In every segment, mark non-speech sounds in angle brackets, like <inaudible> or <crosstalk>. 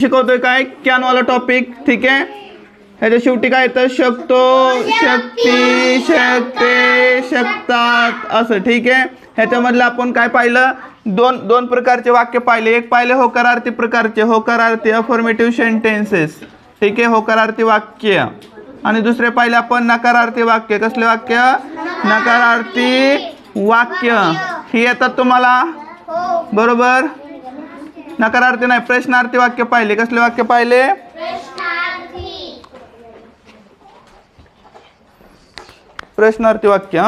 शिकवतोय काय? कॅनवाला टॉपिक ठीक आहे? ह्याच्या शेवटी काय येतं? शकतो शक्ती शकते शकतात असं ठीक आहे? ह्याच्यामधलं आपण काय पाहिलं? दोन दोन प्रकारचे वाक्य पाहिले. एक पाहिले होकारार्थी प्रकारचे होकारार्थी अफॉर्मेटिव्ह सेंटेन्सेस ठीक आहे? होकारार्थी वाक्य. आणि दुसरे पाहिले आपण नकारार्थी वाक्य. कसले वाक्य? नकारार्थी वाक्य. हे येतात तुम्हाला? बरोबर? नकारार्थी नाही प्रश्नार्थी वाक्य पाहिले. कसले वाक्य पाहिले? प्रश्नार्थी. वाक्य?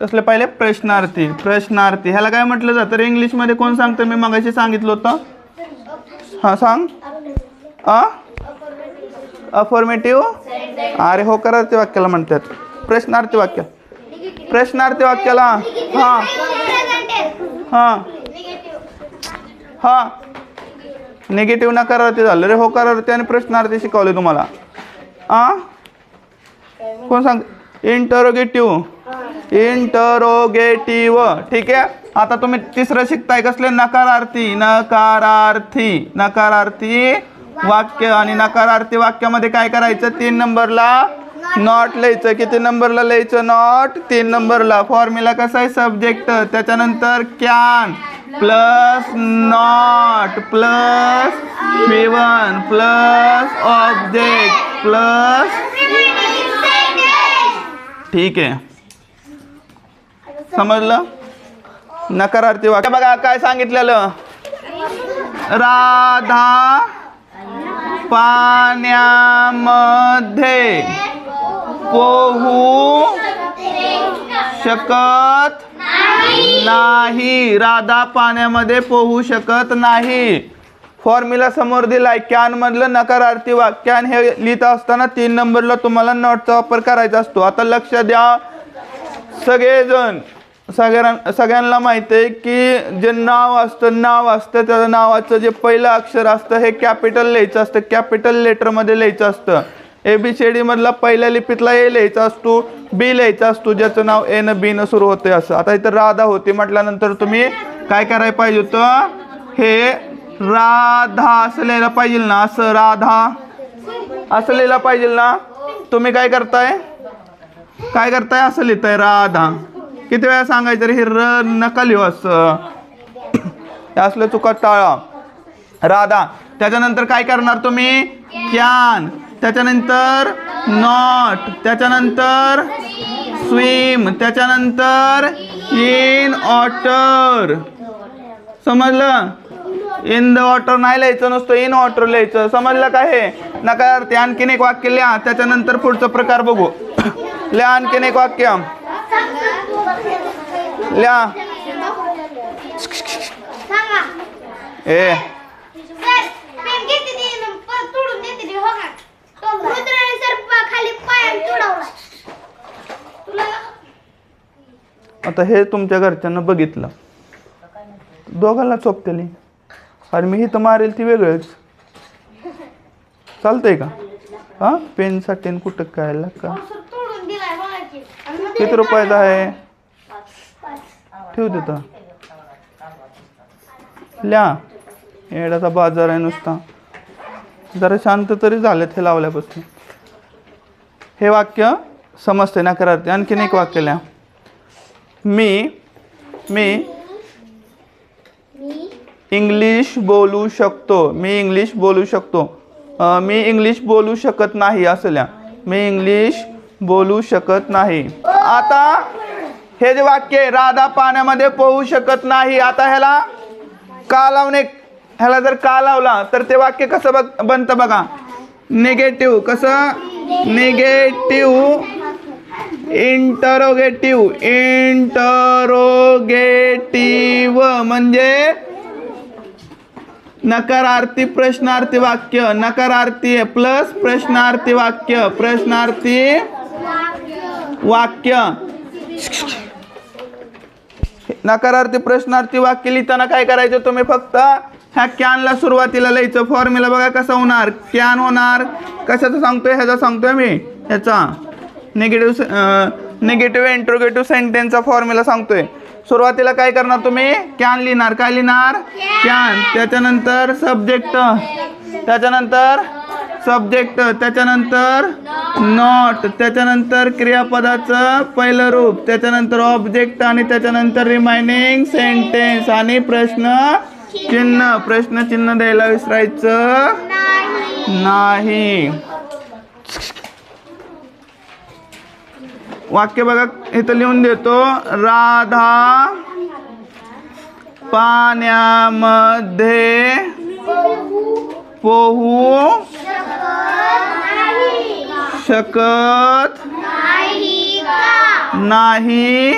कसले पाहिले? प्रश्नार्थी. प्रश्नार्थी. ह्याला काय म्हटलं जातं? इंग्लिशमध्ये कोण सांगतं? मी मगाशी सांगितलं होतं. हा सांग. आ? अफॉर्मेटिव्ह अरे हो करार्थी वाक्याला म्हणतात. प्रश्नार्थी वाक्य. प्रश्नार्थी वाक्याला. हां. हां. हां. निगेटिव्ह नकारार्थी झालं रे. होकारार्थी आणि प्रश्नार्थी शिकवले तुम्हाला. आ? कोण सांग? इंटरोगेटिव्ह इंटरोगेटिव्ह ठीक आहे? आता तुम्ही तिसरं शिकताय कसले? नकारार्थी. नकारार्थी. नकारार्थी वाक्य आणि नकारार्थी वाक्यामध्ये काय करायचं? तीन नंबरला नॉट लिहायचं. किती नंबरला लिहायचं? नॉट तीन नंबरला. फॉर्म्युला कसा आहे सब्जेक्ट त्याच्यानंतर can plus not plus one plus object plus ठीक आहे. समजलं? नकारार्थी वाक्य. बघा काय सांगितलेलं? राधा पाण्यामध्ये. पोहू शकत नाही. राधा पाण्यामध्ये पोहू शकत नाही. फॉर्म्युला समोर दिलाय कॅन मधलं नकारार्थी वाक्यान हे लिहित असताना तीन नंबरला तुम्हाला नॉटचा वापर करायचा असतो. आता लक्ष द्या. सगळेजण सगळ्यां सगळ्यांना माहिती आहे की जे नाव असतं नाव असतं त्या नावाचं जे पहिलं अक्षर असतं हे कॅपिटल लिहायचं असतं. कॅपिटल लेटरमध्ये लिहायचं असतं. ए बी सी डी मधला पहिल्या लिपीतला ए लिहायचा असतो बी लिहायचा असतो ज्याचं नाव ए न बी न सुरू होते असं. आता इथं राधा होती म्हटल्यानंतर तुम्ही काय करायला पाहिजे होतं? हे राधा असं लिहायला पाहिजे ना असं राधा असं लिहायला पाहिजे ना. तुम्ही काय करताय? काय करताय? असं लिहिताय राधा. किती वेळा सांगायचं रे हे र नका लिहू असं. असलं चुका टाळा. राधा त्याच्यानंतर काय करणार तुम्ही? क्यान त्याच्यानंतर नॉट त्याच्यानंतर स्विम त्याच्यानंतर इन ऑटर. समजलं? इन द वॉटर नाही लिहायचं नुसतं इन वॉटर लिहायचं. समजलं का हे? नकारार्थी आणखीन एक वाक्य लिहा. त्याच्यानंतर पुढचा प्रकार बघू. <coughs> लिहा आणखीन एक वाक्य. लिहा. ए. आता हे तुमच्या घरच्यांना बघितलं. दोघांना चोपतेली. आणि मी इथं मारेल ती वेगळंच. चालतंय का? हां? पेनसाठी कुठं काय का किती रुपयाचा आहे? ठेवू तिथं ल्या. येड्याचा बाजार आहे नुसता. जरा शांत तरी झालेत हे लावल्यापासून. हे वाक्य समजते ना करार्थी आणखीन एक वाक्य लिहा. मी मी इंग्लिश बोलू शकतो. मी इंग्लिश बोलू शकतो. मी इंग्लिश बोलू शकत नाही असं लिहा. मी इंग्लिश बोलू शकत नाही. आता हे जे वाक्य राधा पाण्यामध्ये पोहू शकत नाही. आता ह्याला का लावणे? ह्याला जर का लावला तर ते वाक्य कसं बघ बनतं बघा. निगेटिव्ह कसं? निगेटिव्ह इंटरोगेटिव्ह इंटरोगेटिव्ह म्हणजे नकारार्थी प्रश्नार्थी वाक्य. नकारार्थी आहे प्लस प्रश्नार्थी वाक्य. प्रश्नार्थी वाक्य. नकारार्थी प्रश्नार्थी वाक्य लिहिताना काय करायचं? तुम्ही फक्त ह्या कॅनला सुरुवातीला लिहायचं. फॉर्म्युला बघा कसा होणार. कॅन होणार. कशाचा सांगतोय? ह्याचा सांगतोय मी. ह्याचा. निगेटिव्ह निगेटिव्ह इंट्रोगेटिव्ह सेंटेन्सचा फॉर्म्युला सांगतोय. सुरुवातीला काय करणार तुम्ही? कॅन लिहिणार. काय लिहिणार? कॅन त्याच्यानंतर सब्जेक्ट त्याच्यानंतर सब्जेक्ट त्याच्यानंतर नॉट त्याच्यानंतर क्रियापदाचं पहिलं रूप. त्याच्यानंतर ऑब्जेक्ट आणि त्याच्यानंतर रिमायनिंग सेंटेन्स आणि प्रश्न चिन्ह. प्रश्न चिन्ह द्यायला विसरायचं नाही. वाक्य बघा इथं लिहून देतो. राधा पाण्यामध्ये पोहू शकत नाही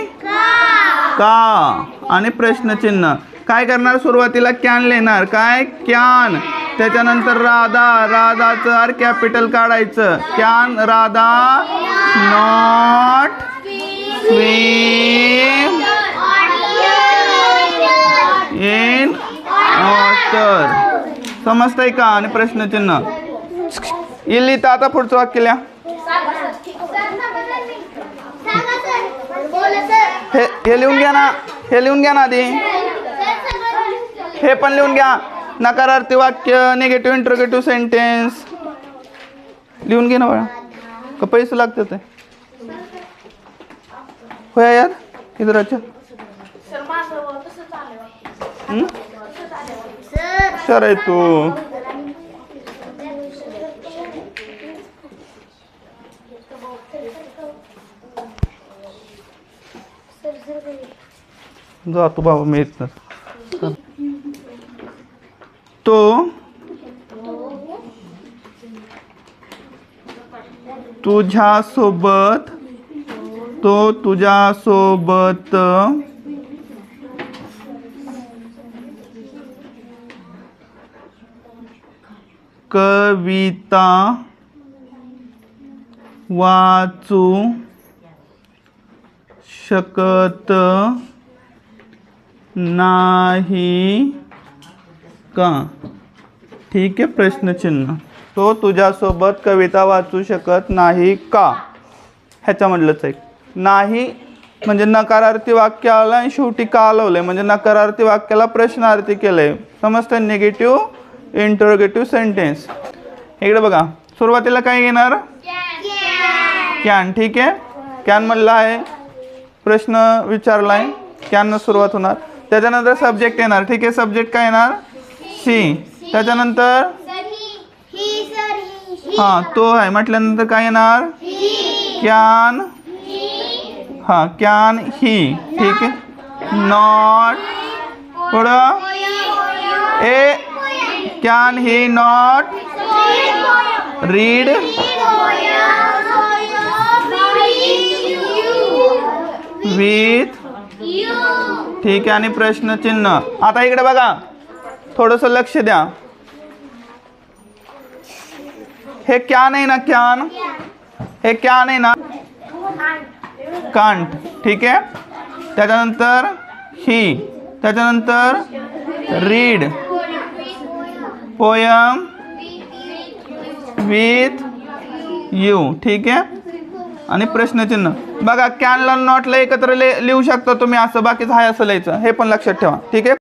का? आणि प्रश्नचिन्ह. काय करणार सुरुवातीला? कॅन लिहिणार काय? कॅन. त्याच्यानंतर राधा राधाचं आर कॅपिटल काढायचं. Can Radha not swim in water समजतंय का? आणि प्रश्नचिन्ह. इल्ली तर आता पुढचं वाक्य लिहा. हे हे लिहून घ्या ना. हे लिहून घ्या ना आधी. हे पण लिहून घ्या. नकारार्थी वाक्य निगेटिव्ह इंट्रोगेटिव्ह सेंटेन्स लिहून घे ना बाळा. का पैसे लागतात ते? होय यार? इधर अच्छा हम्म? सर आहे तू. जा तू बाबा मी येत नाही. तो तुझ्यासोबत तो तुझ्यासोबत. कविता वाचू शकत नाही. का? ठीक आहे प्रश्नचिन्ह. तो तुझ्यासोबत कविता वाचू शकत नाही का? ह्याच्यामधलंच एक. नाही म्हणजे नकारार्थी वाक्य आलं आणि शेवटी का आलवलंय म्हणजे नकारार्थी वाक्याला प्रश्नार्थी केलंय. समजतं निगेटिव्ह इंटरोगेटिव्ह सेंटेन्स इकडे बघा. सुरुवातीला काय घेणार? कॅन ठीक आहे? कॅन म्हणलं आहे. प्रश्न विचारला आहे कॅननं सुरुवात होणार. त्याच्यानंतर सब्जेक्ट येणार. ठीक आहे? सब्जेक्ट काय येणार? सी त्याच्यानंतर? हां तो आहे. म्हटल्यानंतर काय येणार? कॅन. हां कॅन ही. ठीक आहे. नॉट. पुढं? A. Can he not. Read. With. ठीक आहे. आणि प्रश्नचिन्ह. आता इकडे बघा. थोडंसं लक्ष द्या. हे कॅन आहे ना कॅन हे कॅन आहे ना? कांट. ठीक आहे? त्याच्यानंतर ही. त्याच्यानंतर रीड. पोयम. With you. ठीक आहे? आणि प्रश्नचिन्ह. बघा कॅनला नॉटला एकत्र लिहू शकता तुम्ही असं बाकीचं हाय असं लिहायचं. हे पण लक्षात ठेवा. ठीक आहे?